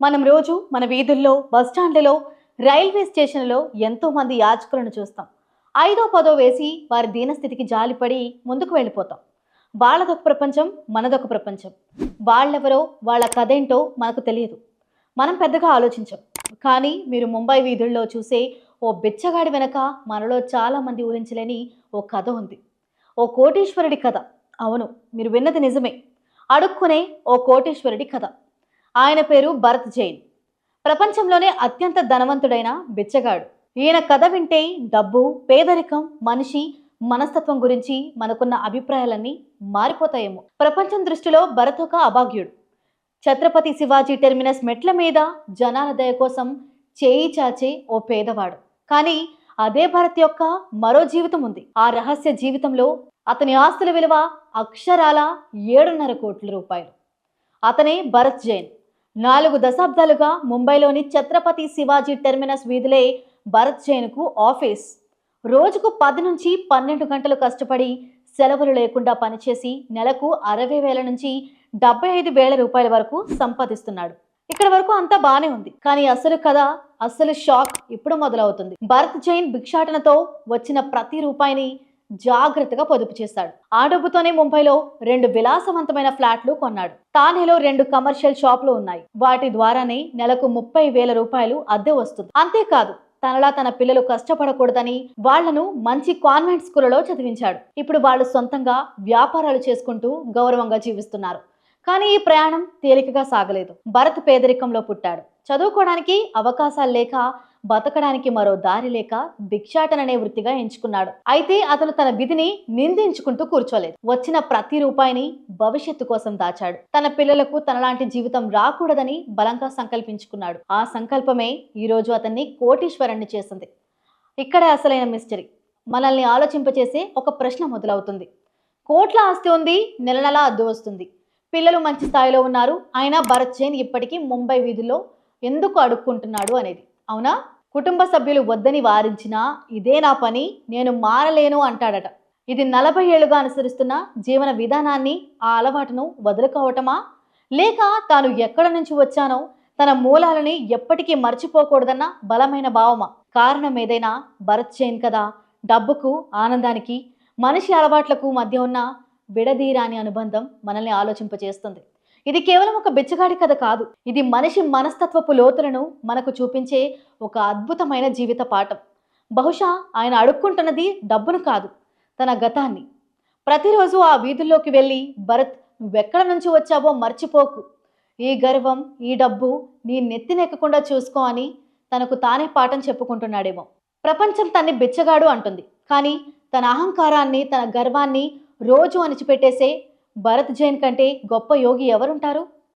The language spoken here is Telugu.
మనం రోజు మన వీధుల్లో బస్టాండ్లలో రైల్వే స్టేషన్లో ఎంతోమంది యాచకులను చూస్తాం. ఐదో పదో వేసి వారి దీనస్థితికి జాలిపడి ముందుకు వెళ్ళిపోతాం. వాళ్ళదొక ప్రపంచం మనదొక ప్రపంచం. వాళ్ళెవరో వాళ్ళ కథేంటో మనకు తెలియదు. మనం పెద్దగా ఆలోచించం. కానీ మీరు ముంబై వీధుల్లో చూసే ఓ బిచ్చగాడి వెనక మనలో చాలామంది ఊహించలేని ఓ కథ ఉంది. ఓ కోటీశ్వరుడి కథ. అవును మీరు విన్నది నిజమే. అడుక్కునే ఓ కోటీశ్వరుడి కథ. ఆయన పేరు భరత్ జైన్. ప్రపంచంలోనే అత్యంత ధనవంతుడైన బిచ్చగాడు. ఈయన కథ వింటే డబ్బు పేదరికం మనిషి మనస్తత్వం గురించి మనకున్న అభిప్రాయాలన్నీ మారిపోతాయేమో. ప్రపంచం దృష్టిలో భరత్ ఒక అభాగ్యుడు. ఛత్రపతి శివాజీ టెర్మినస్ మెట్ల మీద జనాల దయ కోసం చేయి చాచే ఓ పేదవాడు. కానీ అదే భరత్ యొక్క మరో జీవితం ఉంది. ఆ రహస్య జీవితంలో అతని ఆస్తుల విలువ అక్షరాల ఏడున్నర కోట్ల రూపాయలు. అతనే భరత్ జైన్. నాలుగు దశాబ్దాలుగా ముంబైలోని ఛత్రపతి శివాజీ టెర్మినస్ వీధులే భరత్ జైన్కు ఆఫీస్. రోజుకు పది నుంచి పన్నెండు గంటలు కష్టపడి సెలవులు లేకుండా పనిచేసి నెలకు అరవై వేల నుంచి డెబ్బై ఐదు వేల రూపాయల వరకు సంపాదిస్తున్నాడు. ఇక్కడ వరకు అంతా బానే ఉంది. కానీ అసలు కథ అసలు షాక్ ఇప్పుడు మొదలవుతుంది. భరత్ జైన్ భిక్షాటనతో వచ్చిన ప్రతి రూపాయిని జాగ్రత్తగా పొదుపు చేశాడు ఆ డబ్బుతోనే ముంబైలో రెండు విలాసవంతమైన ఫ్లాట్లు కొన్నాడు. తానేలో రెండు కమర్షియల్ షాపులు ఉన్నాయి. వాటి ద్వారానే నెలకు ముప్పై వేల రూపాయలు అద్దె వస్తుంది. అంతేకాదు తనలా తన పిల్లలు కష్టపడకూడదని వాళ్ళను మంచి కాన్వెంట్ స్కూళ్ళలో చదివించాడు. ఇప్పుడు వాళ్ళు సొంతంగా వ్యాపారాలు చేసుకుంటూ గౌరవంగా జీవిస్తున్నారు. కానీ ఈ ప్రయాణం తేలికగా సాగలేదు. భరత్ పేదరికంలో పుట్టాడు. చదువుకోవడానికి అవకాశాలు లేక బతకడానికి మరో దారి లేక భిక్షాటననే వృత్తిగా ఎంచుకున్నాడు. అయితే అతను తన విధిని నిందించుకుంటూ కూర్చోలేదు. వచ్చిన ప్రతి రూపాయిని భవిష్యత్తు కోసం దాచాడు. తన పిల్లలకు తనలాంటి జీవితం రాకూడదని బలంగా సంకల్పించుకున్నాడు. ఆ సంకల్పమే ఈరోజు అతన్ని కోటీశ్వరుణ్ణి చేసింది. ఇక్కడే అసలైన మిస్టరీ. మనల్ని ఆలోచింపచేసే ఒక ప్రశ్న మొదలవుతుంది. కోట్ల ఆస్తి ఉంది నెల నెల అద్దు వస్తుంది. పిల్లలు మంచి స్థాయిలో ఉన్నారు అయినా భరత్ జైన్ ఇప్పటికీ ముంబై వీధుల్లో ఎందుకు అడుక్కుంటున్నాడు అనేది. అవునా? కుటుంబ సభ్యులు వద్దని వారించినా ఇదే నా పని నేను మారలేను అంటాడట. ఇది నలభై ఏళ్ళుగా అనుసరిస్తున్న జీవన విధానాన్ని ఆ అలవాటును వదులుకోవటమా? లేక తాను ఎక్కడ నుంచి వచ్చానో తన మూలాలని ఎప్పటికీ మర్చిపోకూడదన్న బలమైన భావమా? కారణం ఏదైనా భరత్ చేయన్ కదా? డబ్బుకు ఆనందానికి మనిషి అలవాట్లకు మధ్య ఉన్న విడదీరాని అనుబంధం మనల్ని ఆలోచింపచేస్తుంది ఇది కేవలం ఒక బిచ్చగాడి కథ కాదు. ఇది మనిషి మనస్తత్వపు లోతులను మనకు చూపించే ఒక అద్భుతమైన జీవిత పాఠం. బహుశా ఆయన అడుక్కుంటున్నది డబ్బును కాదు తన గతాన్ని. ప్రతిరోజు ఆ వీధుల్లోకి వెళ్ళి భరత్ నువ్వెక్కడ నుంచి వచ్చావో మర్చిపోకు. ఈ గర్వం ఈ డబ్బు నీ నెత్తినెక్కకుండా చూసుకో అని తనకు తానే పాఠం చెప్పుకుంటున్నాడేమో. ప్రపంచం తన్ని బిచ్చగాడు అంటుంది. కానీ తన అహంకారాన్ని తన గర్వాన్ని రోజు అణిచిపెట్టేసే భరత్ జైన్ కంటే గొప్ప యోగి ఎవరుంటారు?